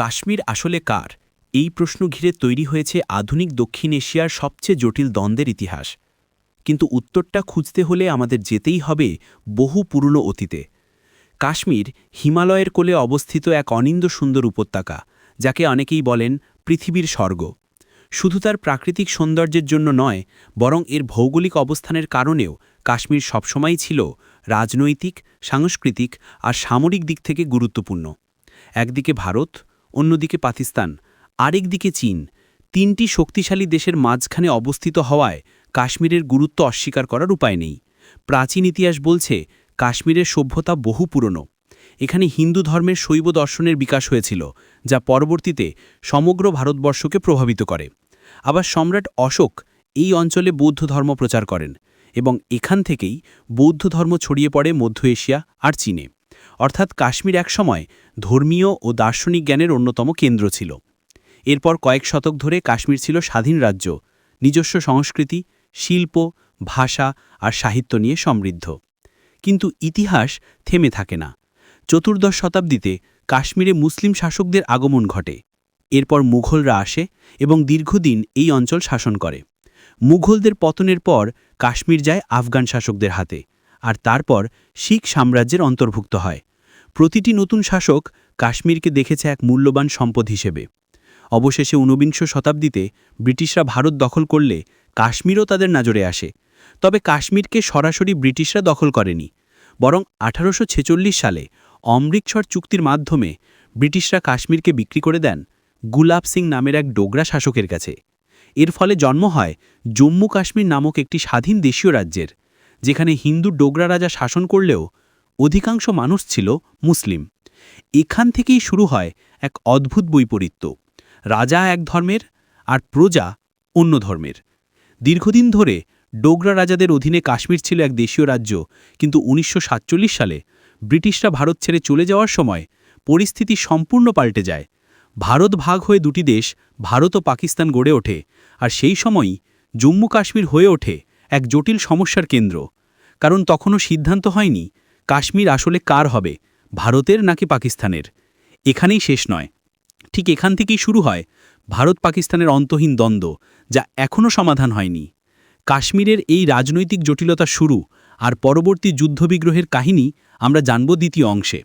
কাশ্মীর আসলে কার? এই প্রশ্ন ঘিরে তৈরি হয়েছে আধুনিক দক্ষিণ এশিয়ার সবচেয়ে জটিল দ্বন্দ্বের ইতিহাস। কিন্তু উত্তরটা খুঁজতে হলে আমাদের যেতেই হবে বহু পুরনো অতীতে। কাশ্মীর হিমালয়ের কোলে অবস্থিত এক অনিন্দ সুন্দর উপত্যকা, যাকে অনেকেই বলেন পৃথিবীর স্বর্গ। শুধু তার প্রাকৃতিক সৌন্দর্যের জন্য নয়, বরং এর ভৌগোলিক অবস্থানের কারণেও কাশ্মীর সবসময়ই ছিল রাজনৈতিক, সাংস্কৃতিক আর সামরিক দিক থেকে গুরুত্বপূর্ণ। একদিকে ভারত অন্যদিকে পাকিস্তান আরেকদিকে চীন, তিনটি শক্তিশালী দেশের মাঝখানে অবস্থিত হওয়ায় কাশ্মীরের গুরুত্ব অস্বীকার করার উপায় নেই। প্রাচীন ইতিহাস বলছে, কাশ্মীরের সভ্যতা বহু পুরনো। এখানে হিন্দু ধর্মের শৈব দর্শনের বিকাশ হয়েছিল, যা পরবর্তীতে সমগ্র ভারতবর্ষকে প্রভাবিত করে। আবার সম্রাট অশোক এই অঞ্চলে বৌদ্ধ ধর্ম প্রচার করেন এবং এখান থেকেই বৌদ্ধ ধর্ম ছড়িয়ে পড়ে মধ্য এশিয়া আর চীনে। অর্থাৎ কাশ্মীর একসময় ধর্মীয় ও দার্শনিক জ্ঞানের অন্যতম কেন্দ্র ছিল। এরপর কয়েক শতক ধরে কাশ্মীর ছিল স্বাধীন রাজ্য, নিজস্ব সংস্কৃতি, শিল্প, ভাষা আর সাহিত্য নিয়ে সমৃদ্ধ। কিন্তু ইতিহাস থেমে থাকে না। চতুর্দশ শতাব্দীতে কাশ্মীরে মুসলিম শাসকদের আগমন ঘটে। এরপর মুঘলরা আসে এবং দীর্ঘদিন এই অঞ্চল শাসন করে। মুঘলদের পতনের পর কাশ্মীর যায় আফগান শাসকদের হাতে। আর তারপর শিখ সাম্রাজ্যের অন্তর্ভুক্ত হয়। প্রতিটি নতুন শাসক কাশ্মীরকে দেখেছে এক মূল্যবান সম্পদ হিসেবে। অবশেষে ঊনবিংশ শতাব্দীতে ব্রিটিশরা ভারত দখল করলে কাশ্মীরও তাদের নজরে আসে। তবে কাশ্মীরকে সরাসরি ব্রিটিশরা দখল করেনি। বরং আঠারোশো ছেচল্লিশ সালে অমৃতসর চুক্তির মাধ্যমে ব্রিটিশরা কাশ্মীরকে বিক্রি করে দেন গুলাব সিং নামের এক ডোগরা শাসকের কাছে। এর ফলে জন্ম হয় জম্মু কাশ্মীর নামক একটি স্বাধীন দেশীয় রাজ্যের। যেখানে হিন্দু ডোগরা রাজা শাসন করলেও অধিকাংশ মানুষ ছিল মুসলিম। এখান থেকেই শুরু হয় এক অদ্ভুত বৈপরীত্য। রাজা এক ধর্মের আর প্রজা অন্য ধর্মের। দীর্ঘদিন ধরে ডোগরা রাজাদের অধীনে কাশ্মীর ছিল এক দেশীয় রাজ্য, কিন্তু উনিশশো সাতচল্লিশ সালে ব্রিটিশরা ভারত ছেড়ে চলে যাওয়ার সময় পরিস্থিতি সম্পূর্ণ পাল্টে যায়। ভারত ভাগ হয়ে দুটি দেশ, ভারত ও পাকিস্তান গড়ে ওঠে, আর সেই সময়ই জম্মু কাশ্মীর হয়ে ওঠে এক জটিল সমস্যার কেন্দ্র। কারণ তখনও সিদ্ধান্ত হয়নি কাশ্মীর আসলে কার হবে, ভারতের নাকি পাকিস্তানের। এখানেই শেষ নয়। ঠিক এখান থেকেই শুরু হয় ভারত পাকিস্তানের অন্তহীন দ্বন্দ্ব, যা এখনও সমাধান হয়নি। কাশ্মীরের এই রাজনৈতিক জটিলতা শুরু আর পরবর্তী যুদ্ধবিগ্রহের কাহিনী আমরা জানব দ্বিতীয় অংশে।